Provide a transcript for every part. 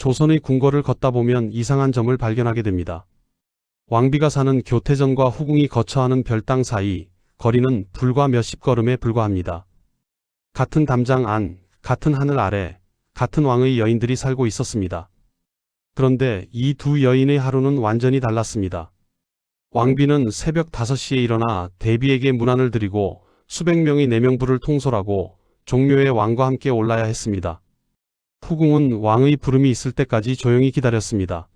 조선의 궁궐을 걷다 보면 이상한 점을 발견하게 됩니다. 왕비가 사는 교태전과 후궁이 거처하는 별당 사이 거리는 불과 몇십 걸음에 불과합니다. 같은 담장 안, 같은 하늘 아래, 같은 왕의 여인들이 살고 있었습니다. 그런데 이 두 여인의 하루는 완전히 달랐습니다. 왕비는 새벽 5시에 일어나 대비에게 문안을 드리고 수백 명의 내명부를 통솔하고 종묘의 왕과 함께 올라야 했습니다. 후궁은 왕의 부름이 있을 때까지 조용히 기다렸습니다.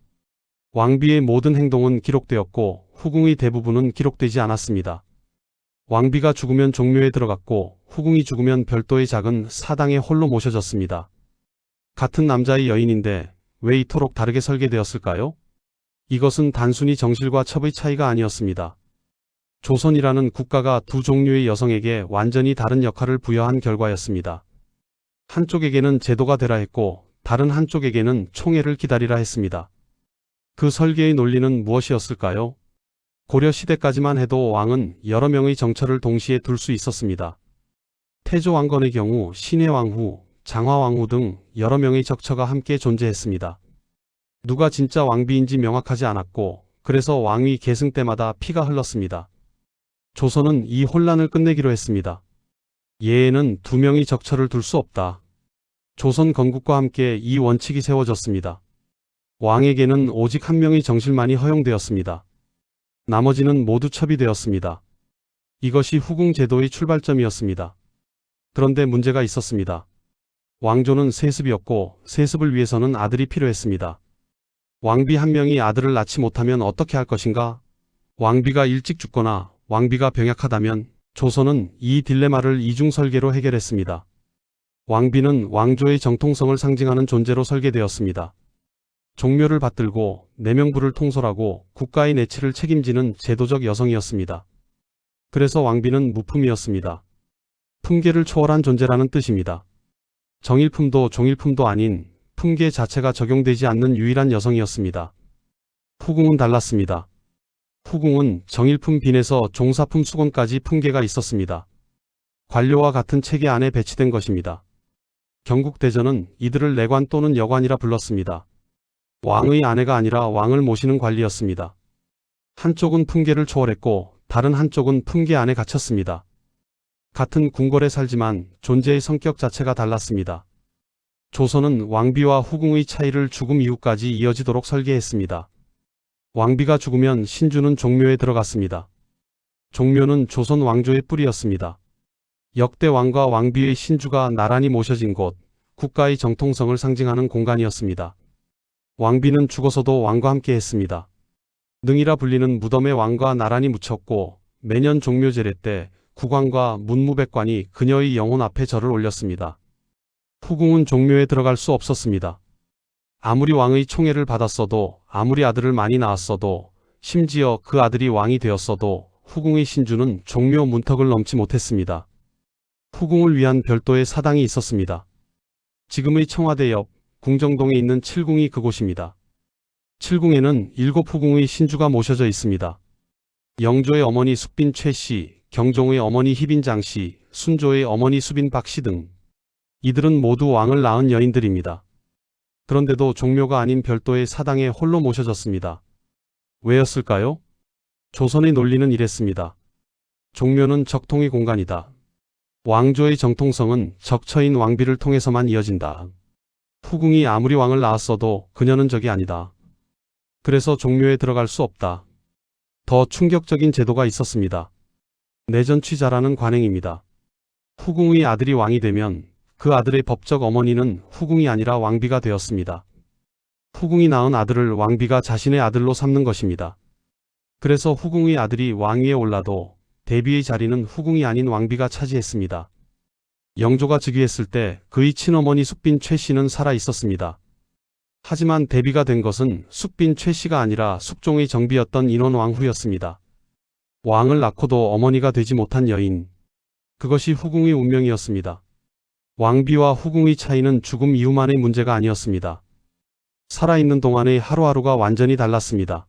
왕비의 모든 행동은 기록되었고 후궁의 대부분은 기록되지 않았습니다. 왕비가 죽으면 종묘에 들어갔고 후궁이 죽으면 별도의 작은 사당에 홀로 모셔졌습니다. 같은 남자의 여인인데 왜 이토록 다르게 설계되었을까요? 이것은 단순히 정실과 첩의 차이가 아니었습니다. 조선이라는 국가가 두 종류의 여성에게 완전히 다른 역할을 부여한 결과였습니다. 한쪽에게는 제도가 되라 했고 다른 한쪽에게는 총애를 기다리라 했습니다. 그 설계의 논리는 무엇이었을까요? 고려 시대까지만 해도 왕은 여러 명의 정처를 동시에 둘 수 있었습니다. 태조 왕건의 경우 신의 왕후, 장화 왕후 등 여러 명의 적처가 함께 존재했습니다. 누가 진짜 왕비인지 명확하지 않았고 그래서 왕위 계승 때마다 피가 흘렀습니다. 조선은 이 혼란을 끝내기로 했습니다. 예에는 두 명의 적처를 둘 수 없다. 조선 건국과 함께 이 원칙이 세워졌습니다. 왕에게는 오직 한 명의 정실만이 허용되었습니다. 나머지는 모두 첩이 되었습니다. 이것이 후궁 제도의 출발점이었습니다. 그런데 문제가 있었습니다. 왕조는 세습이었고 세습을 위해서는 아들이 필요했습니다. 왕비 한 명이 아들을 낳지 못하면 어떻게 할 것인가? 왕비가 일찍 죽거나 왕비가 병약하다면 조선은 이 딜레마를 이중 설계로 해결했습니다. 왕비는 왕조의 정통성을 상징하는 존재로 설계되었습니다. 종묘를 받들고 내명부를 통솔하고 국가의 내치를 책임지는 제도적 여성이었습니다. 그래서 왕비는 무품이었습니다. 품계를 초월한 존재라는 뜻입니다. 정일품도 종일품도 아닌 품계 자체가 적용되지 않는 유일한 여성이었습니다. 후궁은 달랐습니다. 후궁은 정일품 빈에서 종사품 수건까지 품계가 있었습니다. 관료와 같은 체계 안에 배치된 것입니다. 경국대전은 이들을 내관 또는 여관이라 불렀습니다. 왕의 아내가 아니라 왕을 모시는 관리였습니다. 한쪽은 품계를 초월했고 다른 한쪽은 품계 안에 갇혔습니다. 같은 궁궐에 살지만 존재의 성격 자체가 달랐습니다. 조선은 왕비와 후궁의 차이를 죽음 이후까지 이어지도록 설계했습니다. 왕비가 죽으면 신주는 종묘에 들어갔습니다. 종묘는 조선 왕조의 뿌리였습니다. 역대 왕과 왕비의 신주가 나란히 모셔진 곳, 국가의 정통성을 상징하는 공간이었습니다. 왕비는 죽어서도 왕과 함께 했습니다. 능이라 불리는 무덤에 왕과 나란히 묻혔고 매년 종묘 제례 때 국왕과 문무백관이 그녀의 영혼 앞에 절을 올렸습니다. 후궁은 종묘에 들어갈 수 없었습니다. 아무리 왕의 총애를 받았어도 아무리 아들을 많이 낳았어도 심지어 그 아들이 왕이 되었어도 후궁의 신주는 종묘 문턱을 넘지 못했습니다. 후궁을 위한 별도의 사당이 있었습니다. 지금의 청와대 옆 궁정동에 있는 칠궁이 그곳입니다. 칠궁에는 일곱 후궁의 신주가 모셔져 있습니다. 영조의 어머니 숙빈 최씨, 경종의 어머니 희빈 장씨, 순조의 어머니 수빈 박씨 등 이들은 모두 왕을 낳은 여인들입니다. 그런데도 종묘가 아닌 별도의 사당에 홀로 모셔졌습니다. 왜였을까요? 조선의 논리는 이랬습니다. 종묘는 적통의 공간이다. 왕조의 정통성은 적처인 왕비를 통해서만 이어진다. 후궁이 아무리 왕을 낳았어도 그녀는 적이 아니다. 그래서 종묘에 들어갈 수 없다. 더 충격적인 제도가 있었습니다. 내전취자라는 관행입니다. 후궁의 아들이 왕이 되면 그 아들의 법적 어머니는 후궁이 아니라 왕비가 되었습니다. 후궁이 낳은 아들을 왕비가 자신의 아들로 삼는 것입니다. 그래서 후궁의 아들이 왕위에 올라도 대비의 자리는 후궁이 아닌 왕비가 차지했습니다. 영조가 즉위했을 때 그의 친어머니 숙빈 최 씨는 살아 있었습니다. 하지만 대비가 된 것은 숙빈 최 씨가 아니라 숙종의 정비였던 인원 왕후였습니다. 왕을 낳고도 어머니가 되지 못한 여인. 그것이 후궁의 운명이었습니다. 왕비와 후궁의 차이는 죽음 이후만의 문제가 아니었습니다. 살아있는 동안의 하루하루가 완전히 달랐습니다.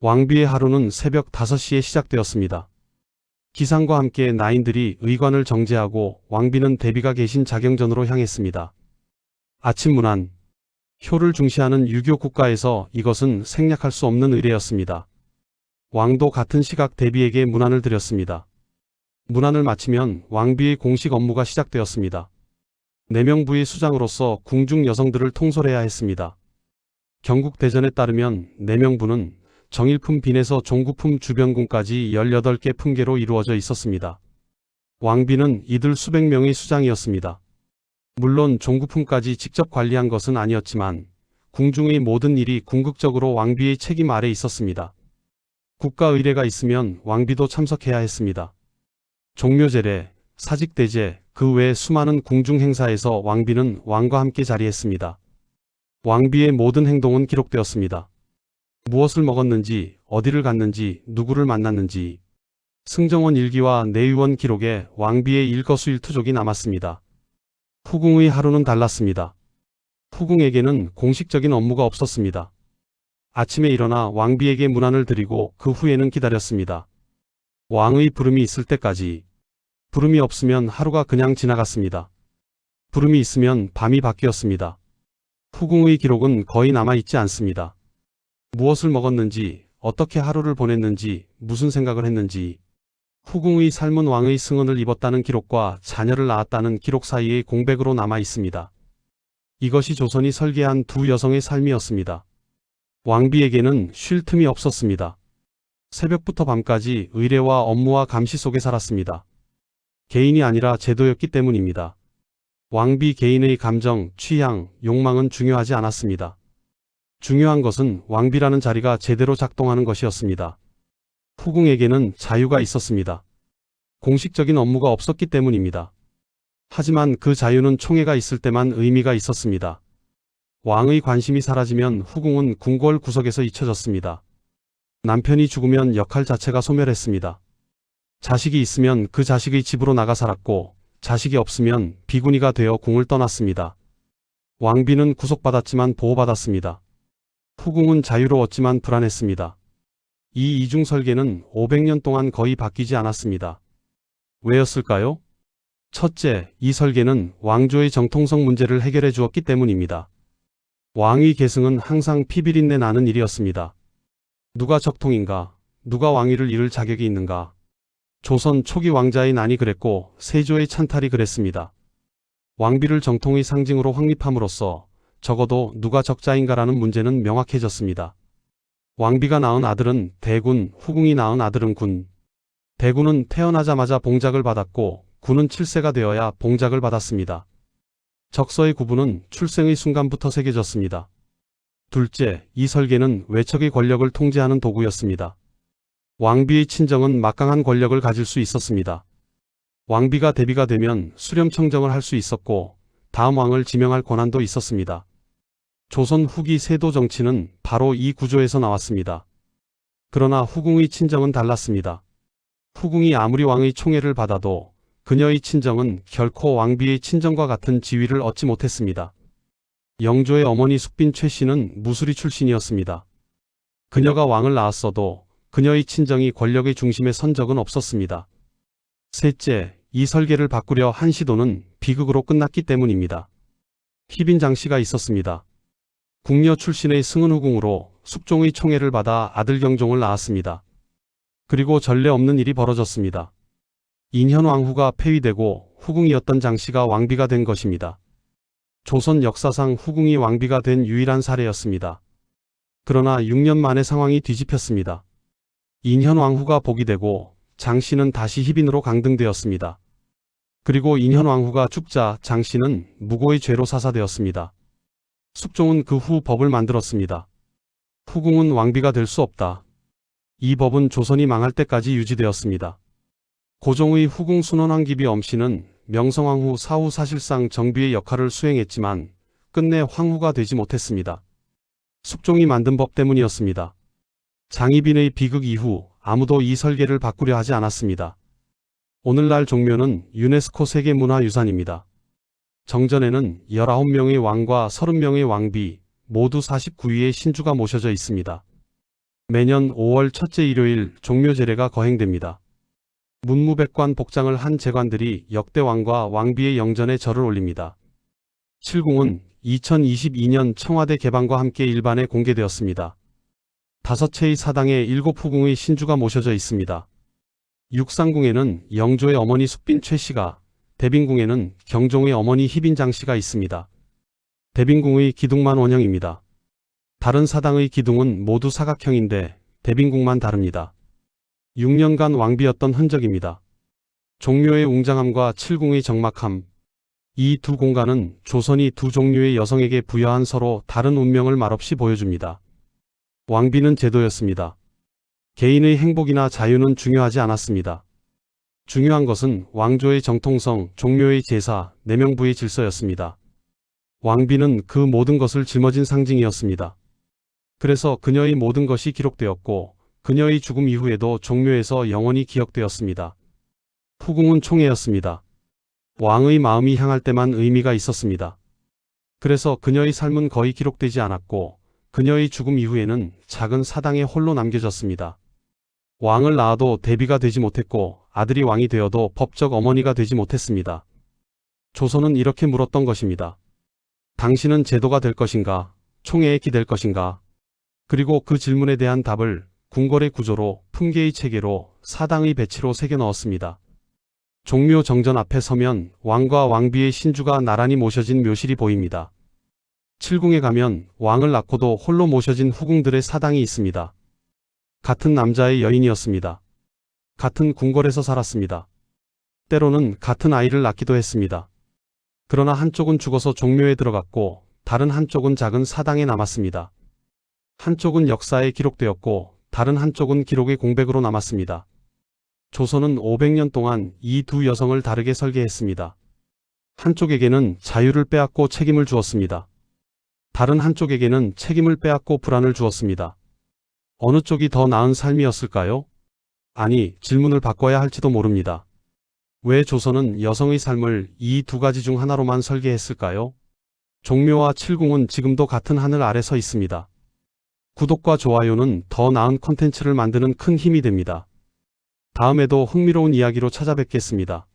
왕비의 하루는 새벽 5시에 시작되었습니다. 기상과 함께 나인들이 의관을 정제하고 왕비는 대비가 계신 자경전으로 향했습니다. 아침 문안. 효를 중시하는 유교 국가에서 이것은 생략할 수 없는 의례였습니다. 왕도 같은 시각 대비에게 문안을 드렸습니다. 문안을 마치면 왕비의 공식 업무가 시작되었습니다. 내명부의 수장으로서 궁중 여성들을 통솔해야 했습니다. 경국 대전에 따르면 내명부는 정일품 빈에서 종구품 주변군까지 18개 품계로 이루어져 있었습니다. 왕비는 이들 수백 명의 수장이었습니다. 물론 종구품까지 직접 관리한 것은 아니었지만 궁중의 모든 일이 궁극적으로 왕비의 책임 아래 있었습니다. 국가 의례가 있으면 왕비도 참석해야 했습니다. 종묘제례, 사직대제, 그 외 수많은 궁중 행사에서 왕비는 왕과 함께 자리했습니다. 왕비의 모든 행동은 기록되었습니다. 무엇을 먹었는지, 어디를 갔는지, 누구를 만났는지. 승정원 일기와 내유원 기록에 왕비의 일거수일투족이 남았습니다. 후궁의 하루는 달랐습니다. 후궁에게는 공식적인 업무가 없었습니다. 아침에 일어나 왕비에게 문안을 드리고 그 후에는 기다렸습니다. 왕의 부름이 있을 때까지. 부름이 없으면 하루가 그냥 지나갔습니다. 부름이 있으면 밤이 바뀌었습니다. 후궁의 기록은 거의 남아있지 않습니다. 무엇을 먹었는지, 어떻게 하루를 보냈는지, 무슨 생각을 했는지, 후궁의 삶은 왕의 승언을 입었다는 기록과 자녀를 낳았다는 기록 사이의 공백으로 남아 있습니다. 이것이 조선이 설계한 두 여성의 삶이었습니다. 왕비에게는 쉴 틈이 없었습니다. 새벽부터 밤까지 의례와 업무와 감시 속에 살았습니다. 개인이 아니라 제도였기 때문입니다. 왕비 개인의 감정, 취향, 욕망은 중요하지 않았습니다. 중요한 것은 왕비라는 자리가 제대로 작동하는 것이었습니다. 후궁에게는 자유가 있었습니다. 공식적인 업무가 없었기 때문입니다. 하지만 그 자유는 총애가 있을 때만 의미가 있었습니다. 왕의 관심이 사라지면 후궁은 궁궐 구석에서 잊혀졌습니다. 남편이 죽으면 역할 자체가 소멸했습니다. 자식이 있으면 그 자식의 집으로 나가 살았고 자식이 없으면 비구니가 되어 궁을 떠났습니다. 왕비는 구속받았지만 보호받았습니다. 후궁은 자유로웠지만 불안했습니다. 이 이중 설계는 500년 동안 거의 바뀌지 않았습니다. 왜였을까요? 첫째, 이 설계는 왕조의 정통성 문제를 해결해 주었기 때문입니다. 왕위 계승은 항상 피비린내 나는 일이었습니다. 누가 적통인가? 누가 왕위를 이룰 자격이 있는가? 조선 초기 왕자의 난이 그랬고 세조의 찬탈이 그랬습니다. 왕비를 정통의 상징으로 확립함으로써 적어도 누가 적자인가라는 문제는 명확해졌습니다. 왕비가 낳은 아들은 대군, 후궁이 낳은 아들은 군. 대군은 태어나자마자 봉작을 받았고 군은 7세가 되어야 봉작을 받았습니다. 적서의 구분은 출생의 순간부터 새겨졌습니다. 둘째, 이 설계는 외척의 권력을 통제하는 도구였습니다. 왕비의 친정은 막강한 권력을 가질 수 있었습니다. 왕비가 대비가 되면 수렴청정을 할 수 있었고 다음 왕을 지명할 권한도 있었습니다. 조선 후기 세도 정치는 바로 이 구조에서 나왔습니다. 그러나 후궁의 친정은 달랐습니다. 후궁이 아무리 왕의 총애를 받아도 그녀의 친정은 결코 왕비의 친정과 같은 지위를 얻지 못했습니다. 영조의 어머니 숙빈 최 씨는 무수리 출신이었습니다. 그녀가 왕을 낳았어도 그녀의 친정이 권력의 중심에 선 적은 없었습니다. 셋째, 이 설계를 바꾸려 한 시도는 비극으로 끝났기 때문입니다. 희빈 장씨가 있었습니다. 궁녀 출신의 승은후궁으로 숙종의 총애를 받아 아들 경종을 낳았습니다. 그리고 전례 없는 일이 벌어졌습니다. 인현왕후가 폐위되고 후궁이었던 장씨가 왕비가 된 것입니다. 조선 역사상 후궁이 왕비가 된 유일한 사례였습니다. 그러나 6년 만에 상황이 뒤집혔습니다. 인현왕후가 복이 되고 장씨는 다시 희빈으로 강등되었습니다. 그리고 인현왕후가 죽자 장씨는 무고의 죄로 사사되었습니다. 숙종은 그 후 법을 만들었습니다. 후궁은 왕비가 될 수 없다. 이 법은 조선이 망할 때까지 유지되었습니다. 고종의 후궁 순원왕기비 엄씨는 명성황후 사후 사실상 정비의 역할을 수행했지만 끝내 황후가 되지 못했습니다. 숙종이 만든 법 때문이었습니다. 장희빈의 비극 이후 아무도 이 설계를 바꾸려 하지 않았습니다. 오늘날 종묘는 유네스코 세계문화유산입니다. 정전에는 19명의 왕과 30명의 왕비, 모두 49위의 신주가 모셔져 있습니다. 매년 5월 첫째 일요일 종묘제례가 거행됩니다. 문무백관 복장을 한 재관들이 역대 왕과 왕비의 영전에 절을 올립니다. 칠궁은 2022년 청와대 개방과 함께 일반에 공개되었습니다. 다섯 채의 사당에 일곱 후궁의 신주가 모셔져 있습니다. 육상궁에는 영조의 어머니 숙빈 최 씨가, 대빈궁에는 경종의 어머니 희빈 장 씨가 있습니다. 대빈궁의 기둥만 원형입니다. 다른 사당의 기둥은 모두 사각형인데 대빈궁만 다릅니다. 6년간 왕비였던 흔적입니다. 종묘의 웅장함과 칠궁의 적막함, 이 두 공간은 조선이 두 종류의 여성에게 부여한 서로 다른 운명을 말없이 보여줍니다. 왕비는 제도였습니다. 개인의 행복이나 자유는 중요하지 않았습니다. 중요한 것은 왕조의 정통성, 종묘의 제사, 내명부의 질서였습니다. 왕비는 그 모든 것을 짊어진 상징이었습니다. 그래서 그녀의 모든 것이 기록되었고 그녀의 죽음 이후에도 종묘에서 영원히 기억되었습니다. 후궁은 총애였습니다. 왕의 마음이 향할 때만 의미가 있었습니다. 그래서 그녀의 삶은 거의 기록되지 않았고 그녀의 죽음 이후에는 작은 사당에 홀로 남겨졌습니다. 왕을 낳아도 대비가 되지 못했고 아들이 왕이 되어도 법적 어머니가 되지 못했습니다. 조선은 이렇게 물었던 것입니다. 당신은 제도가 될 것인가? 총애에 기댈 것인가? 그리고 그 질문에 대한 답을 궁궐의 구조로 풍계의 체계로 사당의 배치로 새겨 넣었습니다. 종묘 정전 앞에 서면 왕과 왕비의 신주가 나란히 모셔진 묘실이 보입니다. 칠궁에 가면 왕을 낳고도 홀로 모셔진 후궁들의 사당이 있습니다. 같은 남자의 여인이었습니다. 같은 궁궐에서 살았습니다. 때로는 같은 아이를 낳기도 했습니다. 그러나 한쪽은 죽어서 종묘에 들어갔고 다른 한쪽은 작은 사당에 남았습니다. 한쪽은 역사에 기록되었고 다른 한쪽은 기록의 공백으로 남았습니다. 조선은 500년 동안 이 두 여성을 다르게 설계했습니다. 한쪽에게는 자유를 빼앗고 책임을 주었습니다. 다른 한쪽에게는 책임을 빼앗고 불안을 주었습니다. 어느 쪽이 더 나은 삶이었을까요? 아니, 질문을 바꿔야 할지도 모릅니다. 왜 조선은 여성의 삶을 이 두 가지 중 하나로만 설계했을까요? 종묘와 칠궁은 지금도 같은 하늘 아래 서 있습니다. 구독과 좋아요는 더 나은 콘텐츠를 만드는 큰 힘이 됩니다. 다음에도 흥미로운 이야기로 찾아뵙겠습니다.